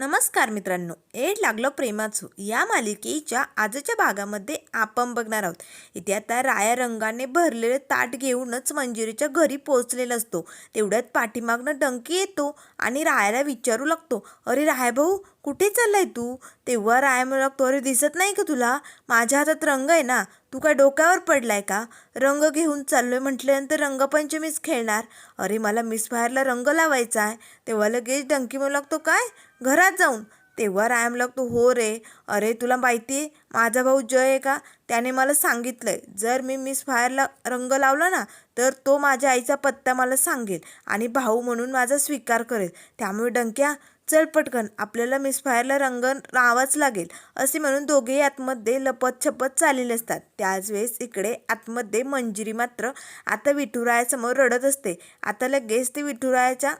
नमस्कार मित्रांनो एड लागलं प्रेमाचं. या मालिकेच्या आजच्या भागामध्ये आपण बघणार आहोत. इथे आता राया रंगाने भरलेले ताट घेऊनच मंजिरीच्या घरी पोहोचलेला असतो. तेवढ्यात पाठीमागनं डंकी येतो आणि रायाला विचारू लागतो अरे राय भाऊ कुठे चाललाय तू? तेव्हा राया म्हणू लागतो अरे दिसत नाही का तुला? माझ्या हातात रंग आहे ना. तू काय डोक्यावर पडलाय का? रंग घेऊन चाललोय म्हटल्यानंतर रंगपंचमीच खेळणार. अरे मला मिस फायरला रंग लावायचा आहे. तेव्हा लगेच डंकी म्हणू लागतो काय? घरात जाऊन. तेव्हा रायम लागतो हो रे. अरे तुला माहिती आहे माझा भाऊ जय आहे का? त्याने मला सांगितलंय. जर मी मिस फायरला रंग लावला ना तर तो माझ्या आईचा पत्ता मला सांगेल आणि भाऊ म्हणून माझा स्वीकार करेल. त्यामुळे डंक्या चल पटकन आपल्याला मिस फायरला रंग लावाच लागेल असे म्हणून दोघेही आतमध्ये लपत छपत चाललेले असतात. त्याच वेळेस इकडे आतमध्ये मंजिरी मात्र आता विठुरायासमोर रडत असते. आता लगेच ते विठुरायाच्या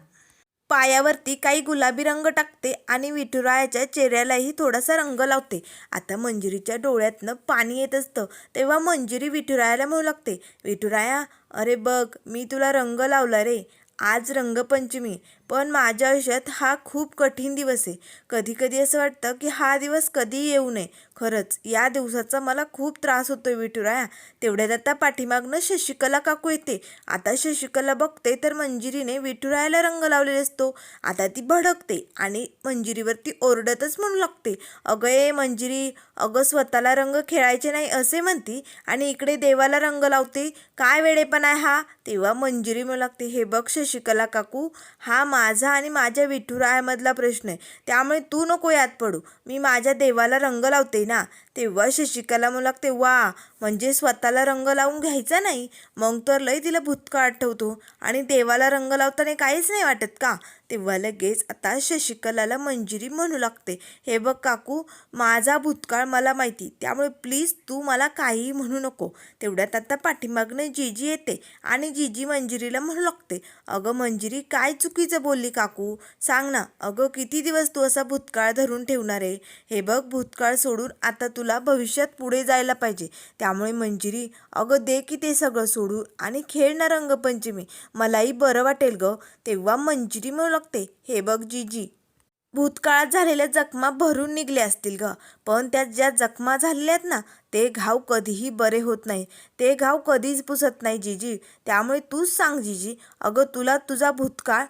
पायावरती काही गुलाबी रंग टाकते आणि विठुरायाच्या चेहऱ्यालाही थोडासा रंग लावते. आता मंजिरीच्या डोळ्यातनं पाणी येत असतं तेव्हा मंजिरी विठुरायाला म्हणू लागते विठुराया अरे बघ मी तुला रंग लावला रे. आज रंगपंचमी. पण माझ्या आयुष्यात हा खूप कठीण दिवस आहे. कधीकधी असं वाटतं की हा दिवस कधी येऊ नये. खरंच या दिवसाचा मला खूप त्रास होतोय विठुराया. तेवढ्यात आता पाठीमागनं शशिकला काकू येते. आता शशिकला बघते तर मंजिरीने विठुरायाला रंग लावलेला असतो. आता ती भडकते आणि मंजिरीवरती ओरडतच म्हणू लागते. अगं ए मंजिरी अगं स्वतःला रंग खेळायचे नाही असे म्हणती आणि इकडे देवाला रंग लावते. काय वेळेपण आहे हा? तेव्हा मंजिरी म्हणू लागते हे बघ शशिकला काकू हा माझा आणि माझ्या विठुरायामधला प्रश्न आहे. त्यामुळे तू नको यात पडू. मी माझ्या देवाला रंग लावते ना. तेव्हा शशिकला म्हणू लागते वा म्हणजे स्वतःला रंग लावून घ्यायचा नाही. मग तर लय तिला भूतकाळ आठवतो आणि देवाला रंग लावताना काहीच नाही वाटत का? तेव्हा लगेच आता शशिकलाला मंजिरी म्हणू लागते. हे बघ काकू माझा भूतकाळ मला माहिती त्यामुळे प्लीज तू मला काहीही म्हणू नको. तेवढ्यात आता पाठीमागनं जीजी येते आणि जिजी मंजिरीला म्हणू लागते. अगं मंजिरी काय चुकीचं बोलली काकू? सांग ना अगं किती दिवस तू असा भूतकाळ धरून ठेवणार आहे? हे बघ भूतकाळ सोडून आता तुला भविष्यात पुढे जायला पाहिजे. त्यामुळे मंजिरी अगं दे की ते सगळं सोडून आणि खेळ ना रंगपंचमी. मलाही बरं वाटेल गं. तेव्हा मंजिरी म्हणू लागते हे बघ जीजी. भूतकाळात झालेल्या जखमा भरून निघल्या असतील ग. पण त्यात ज्या जखमा झालेल्या आहेत ना ते घाव कधीही बरे होत नाही. ते घाव कधीच पुसत नाही जीजी. त्यामुळे तूच सांग जीजी. अगं तुला तुझा भूतकाळ?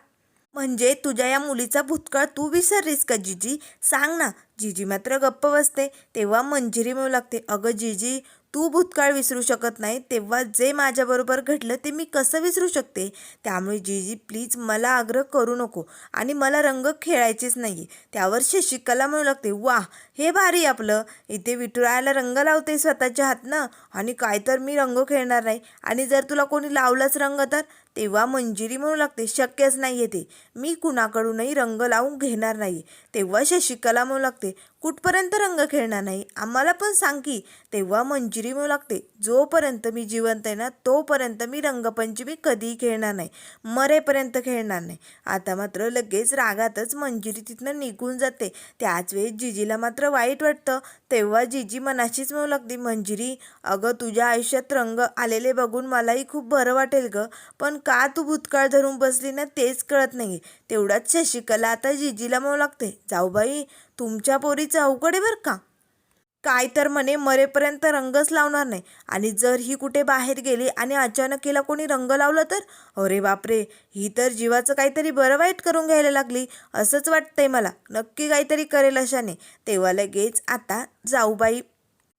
म्हणजे तुझ्या या मुलीचा भूतकाळ तू विसरलीस का जीजी? सांग ना. जीजी मात्र गप्प बसते. तेव्हा मंजिरी मिळू लागते. अगं जीजी तू भूतकाळ विसरू शकत नाही तेव्हा जे माझ्याबरोबर घडलं ते मी कसं विसरू शकते? त्यामुळे जीजी प्लीज मला आग्रह करू नको आणि मला रंग खेळायचेच नाही त्यावर शशिकला म्हणू लागते वा हे भारी आपलं. इथे विठुरायाला रंग लावते स्वतःच्या हातनं आणि काय तर मी रंग खेळणार नाही. आणि जर तुला कोणी लावलाच रंग तर? तेव्हा मंजिरी म्हणू लागते शक्यच नाही आहे ते. मी कुणाकडूनही रंग लावून घेणार नाही. तेव्हा शशिकला म्हणू लागते कुठपर्यंत रंग खेळणार नाही? आम्हाला पण सांग की तेव्हा मंजिरी म्हणू लागते. जोपर्यंत मी जिवंत आहे ना तोपर्यंत मी रंगपंचमी कधीही खेळणार नाही. मरेपर्यंत खेळणार नाही. आता मात्र लगेच रागातच मंजिरी तिथनं निघून जाते. त्याच वेळेस जिजीला मात्र वाईट वाटतं. तेव्हा जिजी मनाशीच मिळू लागते मंजिरी अगं तुझ्या आयुष्यात रंग आलेले बघून मलाही खूप बरं वाटेल गं. पण का तू भूतकाळ धरून बसली ना तेच कळत नाही तेवढ्याच शशिकला आता जिजीला म्हणू लागते जाऊ बाई तुमच्या पोरीचं अवघड आहे बरं का? काय तर म्हणे मरेपर्यंत रंगच लावणार नाही. आणि जर ही कुठे बाहेर गेली आणि अचानक हिला कोणी रंग लावलं तर? अरे बापरे ही तर जीवाचं काहीतरी बरं वाईट करून घ्यायला लागली. असंच वाटतंय मला. नक्की काहीतरी करेल अशाने. तेव्हा लगेच आता जाऊबाई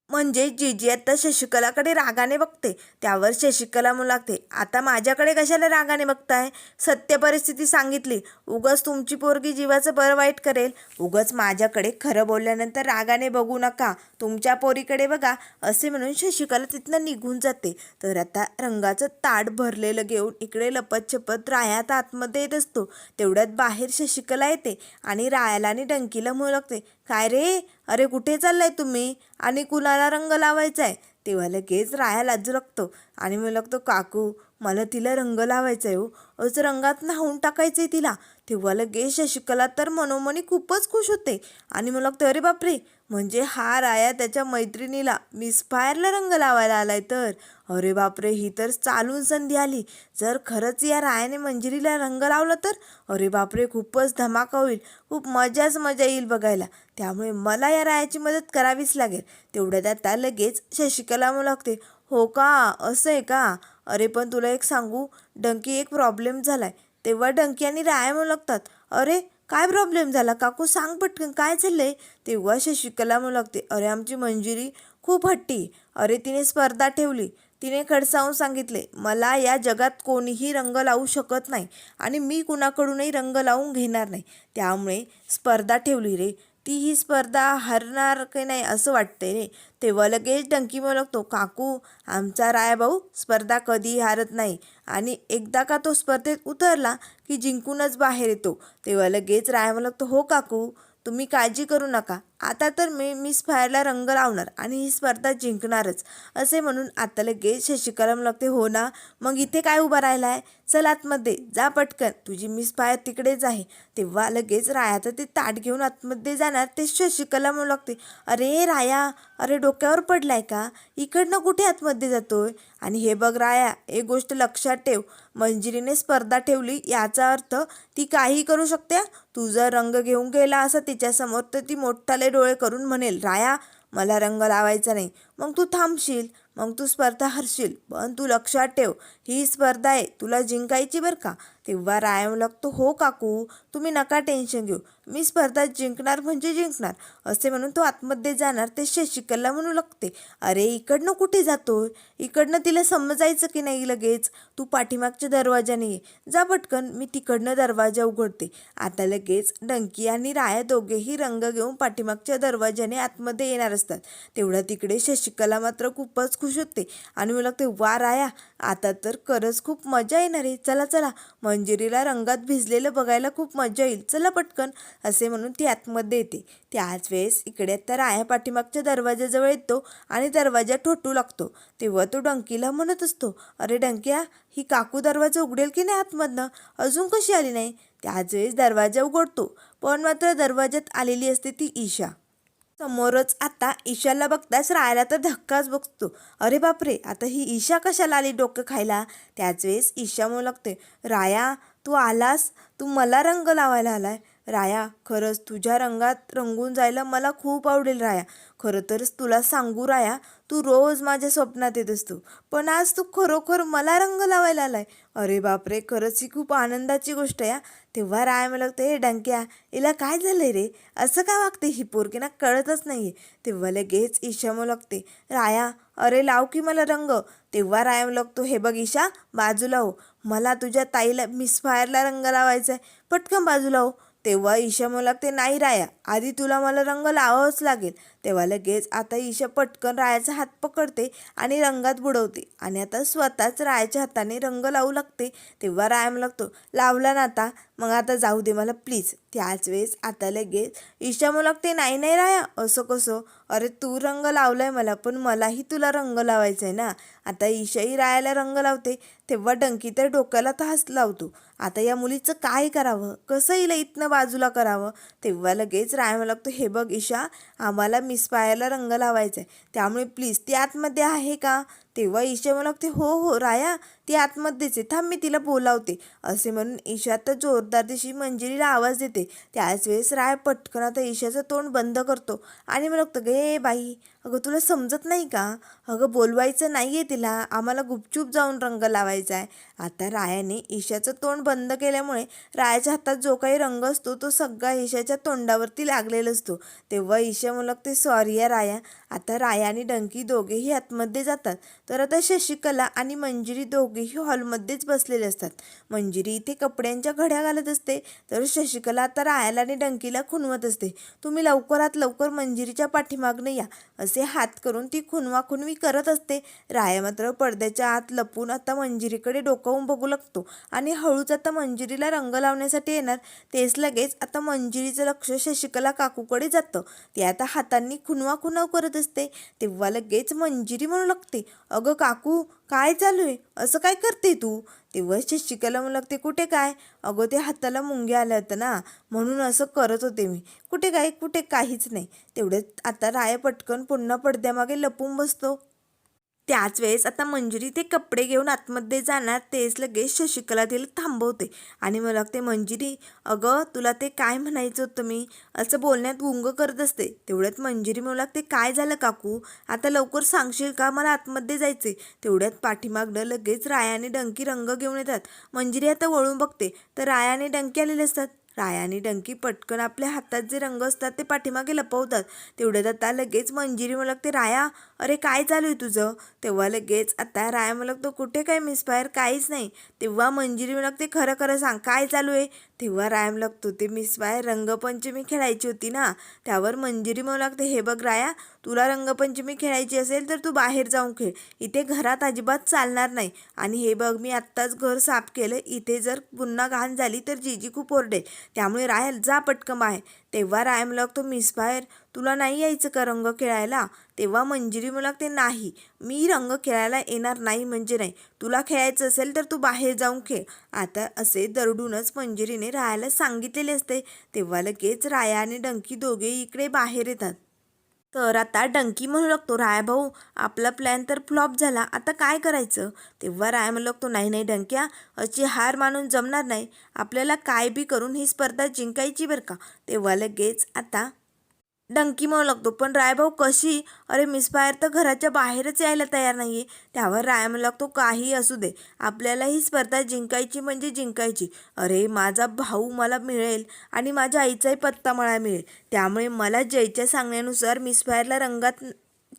म्हणजे जीजी आता शशिकलाकडे रागाने बघते. त्यावर शशिकला म्हणू लागते आता माझ्याकडे कशाला रागाने बघताय? सत्य परिस्थिती सांगितली. उगच तुमची पोरगी जीवाचं बरं वाईट करेल. उगच माझ्याकडे खरं बोलल्यानंतर रागाने बघू नका. तुमच्या पोरीकडे बघा. असे म्हणून शशिकला तिथनं निघून जाते. तर आता रंगाचं ताट भरलेलं घेऊन इकडे लपत छपत रायात आतमध्ये येत असतो. तेवढ्यात बाहेर शशिकला येते आणि रायाला आणि डंकीला म्हणू लागते काय रे? अरे कुठे चाललाय तुम्ही? आणि कुणाला रंग लावायचा आहे तेव्हा लगेच राया लाजू लागतो. आणि मला लागतो काकू मला तिला रंग लावायचा आहे हो. असं रंगात न्हावून टाकायचं आहे तिला. तेव्हा लगेच शशिकला तर मनोमनी खूपच खुश होते. आणि मला लागतं अरे बापरे! म्हणजे हा राया त्याच्या मैत्रिणीला मिस फायरला रंग लावायला आलाय तर? अरे बापरे ही तर चालून संधी आली. जर खरंच या रायाने मंजिरीला रंग लावला तर? अरे बापरे खूपच धमाका होईल. खूप मजाच मजा येईल बघायला. त्यामुळे मला या रायाची मदत करावीच लागेल. तेवढ्यात आता लगेच शशिकला मला लागते हो का? असं आहे का? अरे पण तुला एक सांगू डंकी एक प्रॉब्लेम झालाय. तेव्हा डंकी आणि राया म्हणू लागतात अरे काय प्रॉब्लेम झाला? काकू सांग पटकन काय चाललंय? तेव्हा शशिकला म्हणू लागते अरे आमची मंजिरी खूप हट्टी. अरे तिने स्पर्धा ठेवली. तिने खडसावून सांगितले मला या जगात कोणीही रंग लावू शकत नाही आणि मी कुणाकडूनही रंग लावून घेणार नाही. त्यामुळे स्पर्धा ठेवली रे. ती ही स्पर्धा हरणार की नाही असं वाटतंय रे. तेव्हा लगेच डंकी म्हणतो काकू आमचा रायभाऊ स्पर्धा कधी हारत नाही. आणि एकदा का तो स्पर्धेत उतरला की जिंकूनच बाहेर येतो तेव्हा लगेच राय म्हणतो हो काकू तुम्ही काळजी करू नका. आता तर मी मिस फायरला रंग लावणार आणि ही स्पर्धा जिंकणारच असे म्हणून आता लगेच शशिकला लागते हो ना मग इथे काय उभा राहिला आहे चल आतमध्ये जा पटकन तुझी मिस फायर तिकडेच आहे. तेव्हा लगेच राया तर ते ताट घेऊन आतमध्ये जाणार ते शशिकला म्हणू लागते अरे राया अरे डोक्यावर पडलाय का? इकडनं कुठे आतमध्ये जातोय? आणि हे बघ राया एक गोष्ट लक्षात ठेव मंजिरीने स्पर्धा ठेवली याचा अर्थ ती काही करू शकते तू जर रंग घेऊन गेला असा तिच्यासमोर तर ती मोठाले डोळे करून म्हणेल राया मला रंग लावायचा नाही. मग तू थांबशील मग तू स्पर्धा हरशील पण तू लक्षात ठेव ही स्पर्धा आहे तुला जिंकायची बरं का? तेव्हा राया लागतो हो काकू तुम्ही नका टेन्शन घेऊ. मी स्पर्धा जिंकणार म्हणजे जिंकणार. असे म्हणून तो आतमध्ये जाणार ते शशिकला म्हणू लागते. अरे इकडनं कुठे जातोय? इकडनं तिला समजायचं की नाही लगेच? तू पाठीमागच्या दरवाजाने ये. जा पटकन मी तिकडनं दरवाजा उघडते. आता लगेच डंकी आणि राया दोघेही रंग घेऊन पाठीमागच्या दरवाजाने आतमध्ये येणार असतात. तेवढ्या तिकडे शशिकला मात्र खूपच खुश होते आणि मला लागते वा राया आता तर खरंच खूप मजा येणार आहे. चला चला. मंजिरीला रंगात भिजलेलं बघायला खूप मजा येईल. चला पटकन असे म्हणून ती आतमध्ये येते. त्याच वेळेस इकडे आता राया पाठीमागच्या दरवाजाजवळ येतो आणि दरवाजा ठोटू लागतो. तेव्हा तो डंकीला म्हणत असतो अरे डंक्या ही काकू दरवाजा उघडेल की नाही आतमधनं? अजून कशी आली नाही? त्याच वेळेस दरवाजा उघडतो. पण मात्र दरवाज्यात आलेली असते ती ईशा. समोरच आता ईशाला बघताच रायाला तर धक्काच बघतो. अरे बापरे आता ही ईशा कशाला आली डोकं खायला? त्याच वेळेस ईशा म्हणू लागते राया तू आलास? तू मला रंग लावायला आलाय. राया खरंच तुझ्या रंगात रंगून जायला मला खूप आवडेल राया. खरं तरच तुला सांगू राया तू रोज माझ्या स्वप्नात येत असतो. पण आज तू खरोखर मला रंग लावायला आलाय. अरे बापरे खरंच ही खूप आनंदाची गोष्ट आहे तेव्हा राय मला लागतं हे डंक्या हिला काय झालंय रे? असं का वागते ही पोरकी ना? कळतच नाही तेव्हा लगेच ईशा मग लागते राया अरे लाव की मला रंग. तेव्हा राया लागतो हे बघ ईशा बाजूला हो मला तुझ्या ताईला मिसफायरला रंग लावायचा आहे पटकन बाजूला हो तेव्हा ईशा मला लागते नाही राया आधी तुला मला रंग लावावंच लागेल. तेव्हा लगेच आता ईशा पटकन रायाचा हात पकडते आणि रंगात बुडवते. आणि आता स्वतःच रायाच्या हाताने रंग लावू लागते. तेव्हा राया मला लागतो लावला ना आता. मग आता जाऊ दे मला प्लीज त्याच वेळेस आता लगेच ईशा मला लागते नाही नाही राया असं कसं? अरे तू रंग लावलाय मला पण मलाही तुला रंग लावायचा आहे ना. आता ईशाही रायाला रंग लावते. तेव्हा डंकी तर डोक्याला तास लावतो. आता या मुलीचं काय करावं? कसं हिला इथनं बाजूला करावं? तेव्हा लगेच राया मला लागतो हे बघ ईशा आम्हाला मी पिस पायाला रंग लावायचा आहे त्यामुळे प्लीज ती आतमध्ये आहे का? तेव्हा ईशा मला लागते हो हो राया ती आतमध्येच आहे. थांब मी तिला बोलावते. असे म्हणून ईशा तर जोरदार दिशी मंजिरीला आवाज देते. त्याच वेळेस राय पटकन आता ईशाचं तोंड बंद करतो आणि मग लागतं गे बाई अगं तुला समजत नाही का? अगं बोलवायचं नाही आहे तिला. आम्हाला गुपचूप जाऊन रंग लावायचा आहे. आता रायाने ईशाचं तोंड बंद केल्यामुळे रायाच्या हातात जो काही रंग असतो तो सगळा ईशाच्या तोंडावरती लागलेला असतो. तेव्हा ईशा मला लागते सॉरी या राया. आता राया आणि डंकी दोघेही आतमध्ये जातात. तर आता शशिकला आणि मंजिरी दोघेही हॉलमध्येच बसलेले असतात. मंजिरी इथे कपड्यांच्या घड्या घालत असते तर शशिकला आता रायाला आणि डंकीला खुनवत असते. तुम्ही लवकरात लवकर मंजिरीच्या पाठीमागनं या असे हात करून ती खुनवाखुनवी करत असते. राया मात्र पडद्याच्या आत लपून आता मंजिरीकडे डोकावून बघू लागतो आणि हळूच आता मंजिरीला रंग लावण्यासाठी येणार. तेच लगेच आता मंजिरीचं लक्ष शशिकला काकूकडे जातं. ती आता हातांनी खुनवाखुनव करत असते. तेव्हा लगेच मंजिरी म्हणू लागते अगं काकू काय चालू आहे असं काय करते तू? तेव्हा शिकायला म्हणू लागते कुठे काय? अगं ते हाताला मुंग्या आल्या होत्या ना म्हणून असं करत होते मी. कुठे काय? कुठे काहीच नाही. तेवढे आता राया पटकन पुन्हा पडद्यामागे लपून बसतो. त्याच वेळेस आता मंजुरी ते कपडे घेऊन आतमध्ये जाणार तेच लगेच शशिकला तिला थांबवते. आणि मला लागते मंजिरी अगं तुला ते काय म्हणायचं होतं मी? असं बोलण्यात गुंग करत असते. तेवढ्यात मंजिरी मला लागते काय झालं काकू? आता लवकर सांगशील का? मला आतमध्ये जायचे तेवढ्यात पाठीमागनं लगेच राया आणि डंकी रंग घेऊन येतात. मंजिरी आता वळून बघते. तर रायाने डंकी आलेले असतात. राया आणि डंकी पटकन आपल्या हातात जे रंग असतात ते पाठीमागे लपवतात. तेवढ्यात आता लगेच मंजिरी मला लागते राया अरे काय चालू आहे तुझं? तेव्हा लगेच आता राय मला लागतो कुठे काय मिसफायर काहीच नाही. तेव्हा मंजिरी मला लागते खरं खरं सांग काय चालू आहे? तेव्हा राय मला लागतो ते मिसफायर रंगपंचमी खेळायची होती ना त्यावर मंजिरी मला लागते हे बघ राया तुला रंगपंचमी खेळायची असेल तर तू बाहेर जाऊन खेळ. इथे घरात अजिबात चालणार नाही. आणि हे बघ मी आत्ताच घर साफ केलं. इथे जर पुन्हा घाण झाली तर जीजी खूप ओरडेल त्यामुळे राय जा पटकन बाहेर. तेव्हा राय मला लागतो मिसफायर तुला नाही यायचं का रंग खेळायला? तेव्हा मंजिरी मला नाही. मी रंग खेळायला येणार नाही म्हणजे नाही. तुला खेळायचं असेल तर तू बाहेर जाऊन खेळ. आता असे दरडूनच मंजिरीने रायाला सांगितलेले असते. तेव्हा लगेच राया आणि डंकी दोघे इकडे बाहेर येतात. तर आता डंकी म्हणू लागतो राया भाऊ आपला प्लॅन तर फ्लॉप झाला. आता काय करायचं? तेव्हा राय म्हणू लागतो नाही नाही डंक्या अशी हार मानून जमणार नाही. आपल्याला काय बी करून ही स्पर्धा जिंकायची बरं का? तेव्हा लगेच आता डंकी म्हणू लागतो. पण रायभाऊ कशी? अरे मिसफायर तर घराच्या बाहेरच यायला तयार नाही आहे त्यावर राय म्हणू लागतो काही असू दे. आपल्याला ही स्पर्धा जिंकायची म्हणजे जिंकायची. अरे माझा भाऊ मला मिळेल आणि माझ्या आईचाही पत्ता मला मिळेल. त्यामुळे मला जयच्या सांगण्यानुसार मिसफायरला रंगात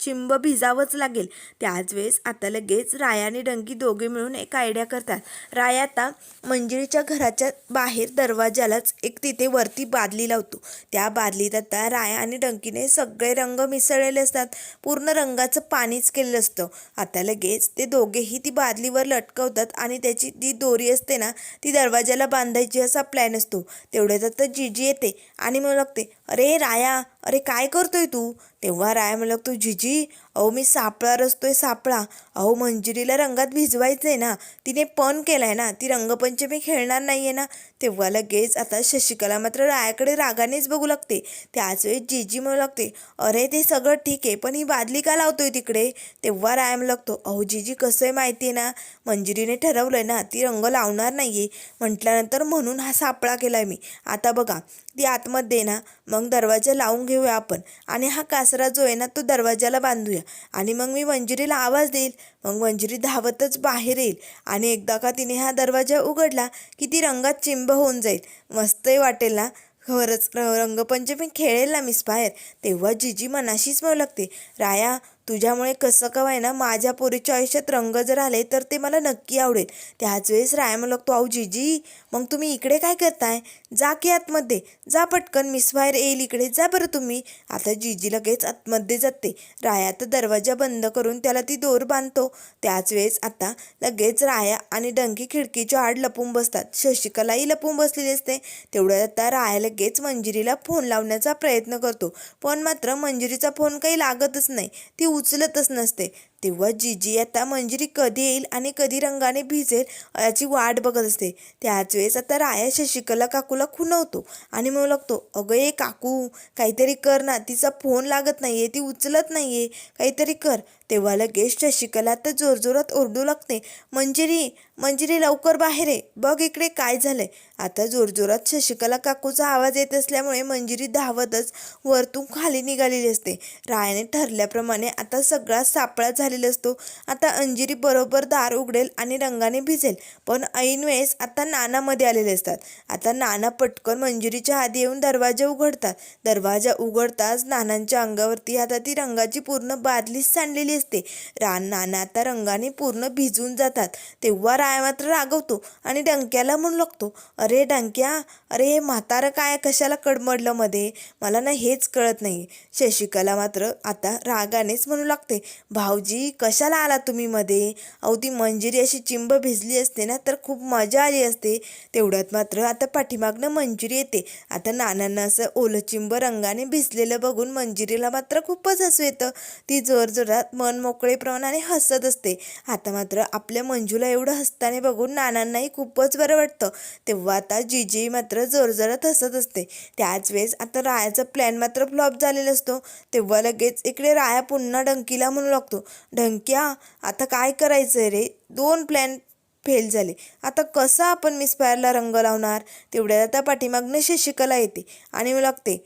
चिंब भिजावंच लागेल. त्याच वेळेस आता लगेच राया आणि डंकी दोघे मिळून एक आयडिया करतात. राया आता मंजिरीच्या घराच्या बाहेर दरवाजालाच एक तिथे वरती बादली लावतो. त्या बादलीत आता राया आणि डंकीने सगळे रंग मिसळलेले असतात. पूर्ण रंगाचं पाणीच केलेलं असतं. आता लगेच ते दोघेही ती बादलीवर लटकवतात आणि त्याची जी दोरी असते ना ती दरवाजाला बांधायची असा प्लॅन असतो. तेवढ्यात आता जीजी येते आणि म्हणू लागते अरे राया अरे काय करतोय तू? तेव्हा राया म्हणलं तू जिजी अहो मी सापळा रचतोय सापळा. अहो मंजिरीला रंगात भिजवायचं आहे ना तिने पण केलाय ना ती रंगपंचमी खेळणार नाही आहे ना. तेव्हा लगेच आता शशिकला मात्र रायाकडे रागानेच बघू लागते. त्याच वेळेस जीजी म्हणू लागते अरे ते सगळं ठीक आहे पण ही बादली का लावतोय तिकडे? तेव्हा राया म्हणू लागतो अहो जीजी कसं आहे माहिती आहे ना मंजिरीने ठरवलंय ना ती रंग लावणार नाही आहे म्हटल्यानंतर म्हणून हा सापळा केलाय मी. आता बघा ती आतमध्ये ना मग दरवाजा लावून घेऊया आपण. आणि हा कासरा जो आहे ना तो दरवाजाला बांधूया. आणि मग मी मंजिरीला आवाज देईल. मग मंजिरी धावतच बाहेर येईल. आणि एकदा का तिने हा दरवाजा उघडला की ती रंगात चिंब होऊन जाईल. मस्तही वाटेल ना? खरंच र रंगपंचमी खेळेल ना मिस बाहेर? तेव्हा जिजी मनाशीच मग लागते राया तुझ्यामुळे कसं का ना माझ्या पोरीच्या आयुष्यात रंग जर आले तर ते मला नक्की आवडेल. त्याच वेळेस राया म्हणू लागतो अहो जीजी मग तुम्ही इकडे काय करताय? जा की आतमध्ये. जा पटकन मिस बाहेर येईल इकडे. जा बरं तुम्ही. आता जीजी लगेच आतमध्ये जाते. राया तर दरवाजा बंद करून त्याला ती दोर बांधतो. त्याच वेळेस आता लगेच राया आणि डंकी खिडकीच्या आड लपून बसतात. शशिकलाही लपून बसलेली असते. तेवढ्यात आता राया लगेच मंजिरीला फोन लावण्याचा प्रयत्न करतो. पण मात्र मंजिरीचा फोन काही लागतच नाही. ती उचलतच नसते. तेव्हा जीजी आता मंजिरी कधी येईल आणि कधी रंगाने भिजेल याची वाट बघत असते. त्याच वेळेस आता राया शशिकला काकूला खुणवतो आणि म्हणू लागतो अगं ए काकू काहीतरी कर ना तिचा फोन लागत नाही आहे ती उचलत नाही आहे काहीतरी कर. तेव्हा लगेच शशिकला तर जोरजोरात ओरडू लागते मंजिरी मंजिरी लवकर बाहेर आहे बघ इकडे काय झालंय. आता जोरजोरात शशिकला काकूचा आवाज येत असल्यामुळे मंजिरी धावतच वरतून खाली निघालेली असते. रायाने ठरल्याप्रमाणे आता सगळा सापळा झाला झालेला असतो. आता अंजिरी बरोबर दार उघडेल आणि रंगाने भिजेल. पण ऐनवेळेस आता नानामध्ये आलेले असतात. आता नाना पटकन मंजिरीच्या आधी येऊन दरवाजा उघडतात. दरवाजा उघडताच नानांच्या अंगावरती आता ती रंगाची पूर्ण बादलीच सांडलेली असते. रा नाना आता रंगाने पूर्ण भिजून जातात. तेव्हा राय मात्र रागवतो आणि डंक्याला म्हणू लागतो अरे डंक्या अरे हे म्हातारं काय? कशाला कडमडलं मध्ये? मला ना हेच कळत नाही शशिकला मात्र आता रागानेच म्हणू लागते भाऊजी आजी कशाला आला तुम्ही मध्ये? अहो ती मंजिरी अशी चिंब भिजली असते ना तर खूप मजा आली असते. तेवढ्यात मात्र आता पाठीमागनं मंजिरी येते. आता नानांना असं ओलं चिंब रंगाने भिजलेलं बघून मंजिरीला मात्र खूपच हसू येतं. ती जोरजोरात मन मोकळेप्रमाणे हसत असते. आता मात्र आपल्या मंजूला एवढं हसताना बघून नानांनाही खूपच बरं वाटतं. तेव्हा आता जीजी मात्र जोरजोरात हसत असते. त्याच वेळेस आता रायाचा प्लॅन मात्र फ्लॉप झालेला असतो. तेव्हा लगेच इकडे राया पुन्हा डंकीला म्हणू लागतो. ढंक्या आता काय करायचं रे? दोन प्लॅन फेल झाले. आता कसं आपण मिस फायरला रंग लावणार? तेवढ्या आता पाठीमागनं शशिकला येते. आणि मग लागते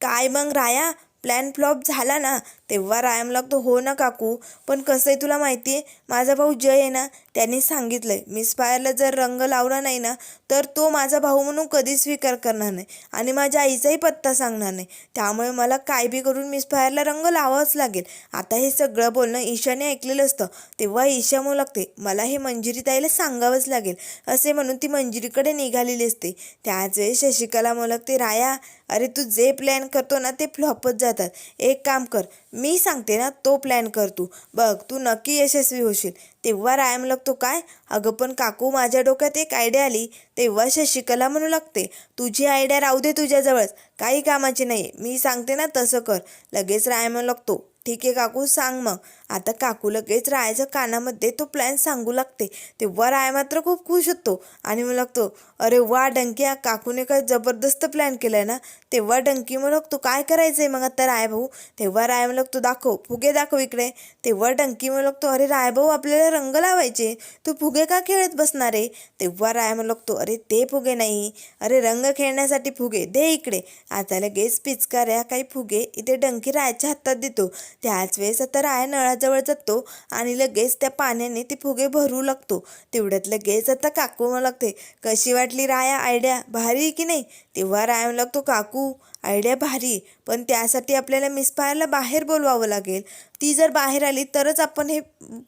काय मग राया? प्लॅन फ्लॉप झाला ना. तेव्हा रायम लागतो हो ना काकू पण कसं आहे तुला माहिती आहे माझा भाऊ जय आहे ना त्यांनी सांगितलं आहे मिस फायरला जर रंग लावला नाही ना तर तो माझा भाऊ म्हणून कधीच स्वीकार करणार नाही आणि माझ्या आईचाही पत्ता सांगणार नाही. त्यामुळे मला काय बी करून मिस फायरला रंग लावावाच लागेल. आता हे सगळं बोलणं ईशाने ऐकलेलं असतं. तेव्हा ईशा म्हणू लागते मला हे मंजिरी ताईला सांगावंच लागेल. असे म्हणून ती मंजिरीकडे निघालेली असते. त्याच शशिकला म्हणू लागते राया अरे तू जे प्लॅन करतो ना ते फ्लॉपच जातात. एक काम कर मी सांगते ना तो प्लॅन कर तू. बघ तू नक्की यशस्वी होशील. तेव्हा रायम लागतो काय? अगं पण काकू माझ्या डोक्यात एक आयडिया आली. तेव्हा शशिकला म्हणू लागते तुझी आयडिया राहू दे तुझ्याजवळच. काही कामाची नाही मी सांगते ना तसं कर. लगेच रायम लागतो. ठीक आहे काकू सांग मग. आता काकू लगेच रायाच्या कानामध्ये तो प्लॅन सांगू लागते. तेव्हा राय मात्र खूप खुश होतो आणि मग लागतो अरे वा डंकी काकूने काय जबरदस्त प्लॅन केलाय ना? तेव्हा डंकी मग लागतो काय करायचंय मग आता राय भाऊ? तेव्हा राय मग लागतो दाखव फुगे दाखव इकडे. तेव्हा डंकी मग लागतो अरे राय भाऊ आपल्याला रंग लावायचे. तू फुगे का खेळत बसणार आहे? तेव्हा राय मग लागतो अरे ते फुगे नाही. अरे रंग खेळण्यासाठी फुगे दे इकडे. आता लगेच पिचकाऱ्या काही फुगे इथे डंकी रायाच्या हातात देतो. त्याच वेळेस आता राय नळात नळाजवळ जातो आणि लगेच त्या पाण्याने ते फुगे भरू लागतो. तेवढ्यात लगेच आता काकू म्हणू लागते कशी वाटली राया आयडिया? भारी आहे की नाही? तेव्हा राया म्हणू लागतो काकू आयडिया भारी पण त्यासाठी आपल्याला मिसफायरला बाहेर बोलवावं लागेल. ती जर बाहेर आली तरच आपण हे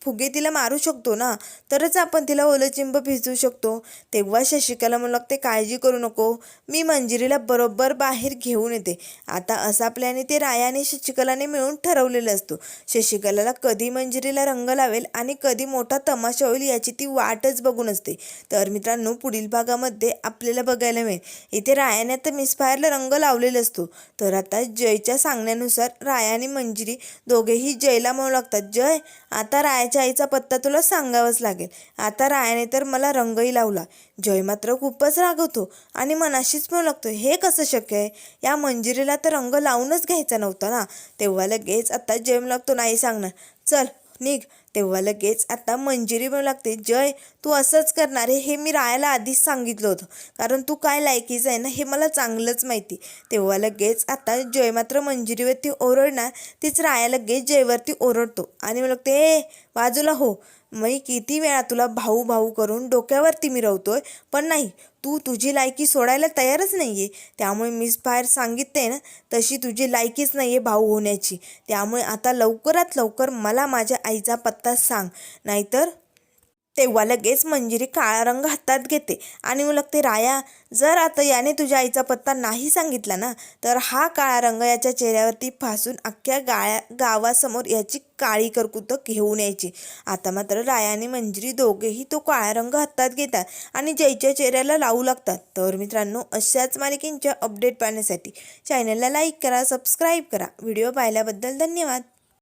फुगे तिला मारू शकतो ना? तरच आपण तिला ओलचिंब भिजवू शकतो. तेव्हा शशिकला म्हणू लागते काळजी करू नको. मी मंजिरीला बरोबर बाहेर घेऊन येते. आता असा प्लॅन ते राया आणि शशिकलाने मिळून ठरवलेलं असतो. शशिकलाला कधी मंजिरीला रंग लावेल आणि कधी मोठा तमाशा होईल याची ती वाटच बघून असते. तर मित्रांनो पुढील भागामध्ये आपल्याला बघायला मिळेल. इथे रायाने तर मिसफायरला रंग लावलेला असतो. तर आता जयच्या सांगण्यानुसार राया आणि मंजिरी दोघेही जयला म्हणू लागतात. जय आता रायाच्या आईचा पत्ता तुला सांगावाच लागेल. आता रायाने तर मला रंगही लावला. जय मात्र खूपच रागवतो आणि मनाशीच म्हणू लागतो हे कसं शक्य आहे? या मंजिरीला तर रंग लावूनच घ्यायचा नव्हता ना? तेव्हा लगेच आता जय म्हणू लागतो नाही सांगणार. चल निघ. तेव्हा लगेच आता मंजिरी म्हणू लागते. जय तू असंच करणार आहे हे मी रायाला आधीच सांगितलं होतं. कारण तू काय लायकीचं आहे ना हे मला चांगलंच माहिती. तेव्हा लगेच आता जय मात्र मंजिरीवरती ओरडणार. तीच राया लगेच जयवरती ओरडतो. आणि मग लागते ए बाजूला हो. मी किती वेळा तुला भाऊ भाऊ करून डोक्यावरती मिरवतोय पण नाही तू तुझी लायकी सोडायला तयारच नाही आहे त्यामुळे मीच बाहेर सांगितते ना तशी तुझी लायकीच नाही आहे भाऊ होण्याची. त्यामुळे आता लवकरात लवकर मला माझ्या आईचा पत्ता सांग. नाहीतर तेव्हा लगेच मंजिरी काळा रंग हातात घेते. आणि मग लागते राया जर आता याने तुझ्या आईचा पत्ता नाही सांगितला ना तर हा काळा रंग याच्या चेहऱ्यावरती फासून अख्ख्या गाळ्या गावासमोर याची काळी करकुतं घेऊन यायची. आता मात्र राया आणि मंजिरी दोघेही तो काळा रंग हातात घेतात आणि जयच्या चेहऱ्याला लावू लागतात. तर मित्रांनो अशाच मालिकेंच्या अपडेट पाहण्यासाठी चॅनलला लाईक करा सबस्क्राईब करा. व्हिडिओ पाहिल्याबद्दल धन्यवाद.